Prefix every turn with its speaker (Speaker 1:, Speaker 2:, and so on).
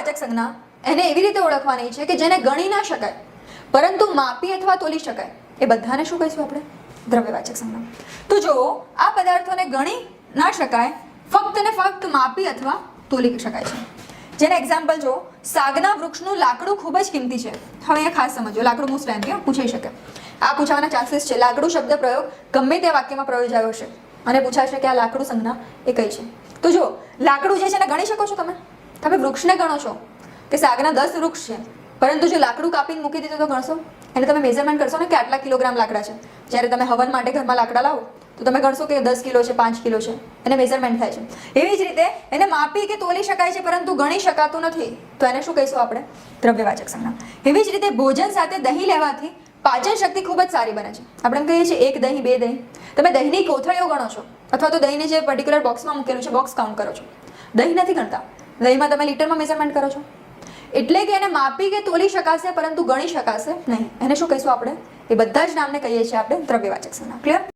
Speaker 1: દ્રવ્યવાચક સંજ્ઞા એને એવી રીતે ઓળખવાની છે કે જેને ગણી ના શકાય, પરંતુ માપી અથવા તોલી શકાય. એ બધાને શું કહીશું આપણે? દ્રવ્યવાચક સંજ્ઞા. તો જો આ પદાર્થોને ગણી ના શકાય, ફક્ત ને ફક્ત માપી અથવા તોલી શકાય છે. જેને એક્ઝામ્પલ જો સાગના વૃક્ષનું લાકડું ખૂબ જ કિંમતી છે. હવે અહીંયા ખાસ સમજો, લાકડું મોસ્ટ ટાઈમ પૂછાઈ શકે. આ પૂછવાના ચાન્સીસ છે. લાકડું શબ્દ પ્રયોગ ગમે તે વાક્યમાં પ્રયોજાયો છે અને પૂછાશે કે આ લાકડું સંજ્ઞા એ કઈ છે? તો જો લાકડું જે છે એને ગણી શકો છો તમે? તમે વૃક્ષને ગણો છો કે સાગના દસ વૃક્ષ છે, પરંતુ જો લાકડું કાપીને મૂકી દીધું તો ગણશો? એને તમે મેઝરમેન્ટ કરશો ને કે આટલા કિલોગ્રામ લાકડા છે. જ્યારે તમે હવન માટે ઘરમાં લાકડા લાવો, તો તમે ગણશો કે દસ કિલો છે, પાંચ કિલો છે. એને મેઝરમેન્ટ થાય છે. એવી જ રીતે એને માપી કે તોલી શકાય છે, પરંતુ ગણી શકાતું નથી. તો એને શું કહીશું આપણે? દ્રવ્યવાચક સંજ્ઞા. એવી જ રીતે ભોજન સાથે દહીં લેવાથી પાચન શક્તિ ખૂબ જ સારી બને છે. આપણે એમ કહીએ છીએ એક દહીં, બે દહીં. તમે દહીંની કોથળીઓ ગણો છો, અથવા તો દહીંને જે પર્ટિક્યુલર બોક્સમાં મૂકેલું છે બોક્સ કાઉન્ટ કરો છો. દહીં નથી ગણતા. દહીંમાં તમે લીટરમાં મેઝરમેન્ટ કરો છો. એટલે કે એને માપી કે તોલી શકાશે, પરંતુ ગણી શકાશે? નહીં. એને શું કહીશું આપણે? એ બધા જ નામને કહીએ છીએ આપણે દ્રવ્યવાચક સંજ્ઞા. ક્લિયર